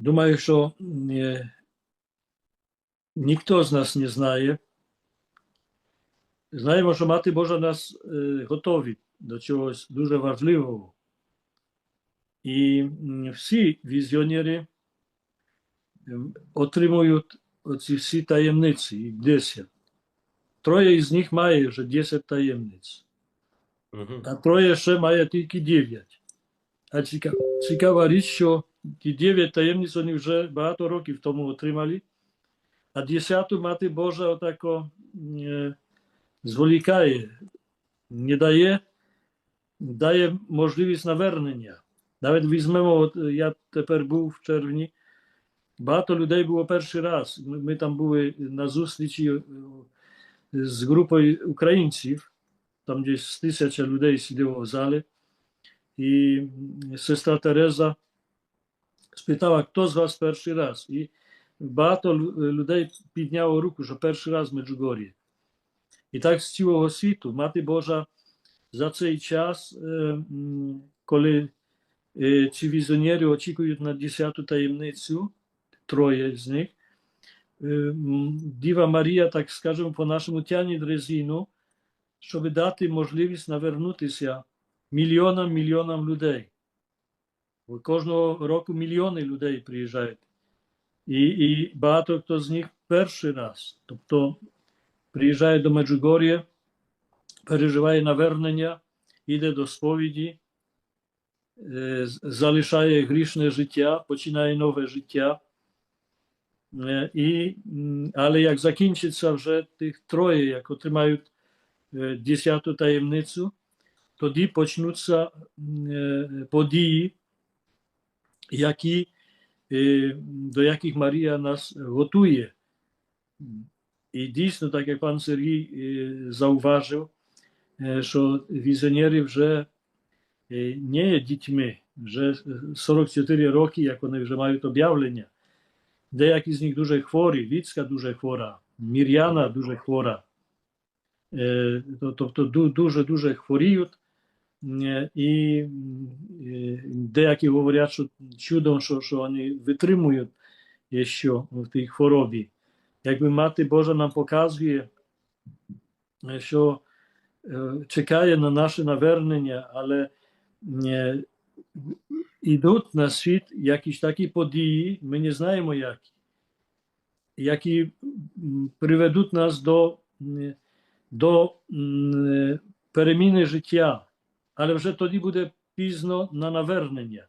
Думаю, що е, ніхто з нас не знає. Знаємо, що Мати Божа нас е, готовить до чогось дуже важливого. І всі візіонери отримують оці всі таємниці, їх 10. Троє із них має вже 10 таємниць, а троє ще має тільки 9. А цікава річ, що ті 9 таємниць вони вже багато років тому отримали, а 10 Мати Божа отако е, зволікає, не дає, дає можливість навернення. Навіть візьмемо, от я тепер був в червні, багато людей було перший раз. Ми, ми там були на зустрічі е, з групою українців, там десь тисяча людей сиділо в залі, і сестра Тереза спитала, хто з вас перший раз. І багато людей підняло руку, що перший раз в Меджугор'ї. І так з цілого світу Мати Божа за цей час, е, коли е, ці візіонери очікують на 10 таємницю, троє з них, е, Діва Марія, так скажемо, по-нашому тягне резину, щоб дати можливість навернутися мільйонам мільйонам людей. Кожного року мільйони людей приїжджають. І, і багато хто з них перший раз. Тобто приїжджає до Меджугор'я, переживає навернення, йде до сповіді, е, залишає грішне життя, починає нове життя. Е, І, але як закінчиться вже тих троє, як отримають е, десяту таємницю, тоді почнуться події, які, е, до яких Марія нас готує. І дійсно, так як пан Сергій е, зауважив, е, що візіонери вже не є дітьми, вже 44 роки, як вони вже мають об'явлення. Деякі з них дуже хворі, Віцька дуже хвора, Мір'яна дуже хвора. Тобто дуже-дуже хворіють. Е, І е, деякі говорять, що чудом, що, що вони витримують що в тій хворобі. Якби Мати Божа нам показує, е, що чекає на наше навернення, але йдуть на світ якісь такі події, ми не знаємо які, які приведуть нас до, до переміни життя. Але вже тоді буде пізно на навернення.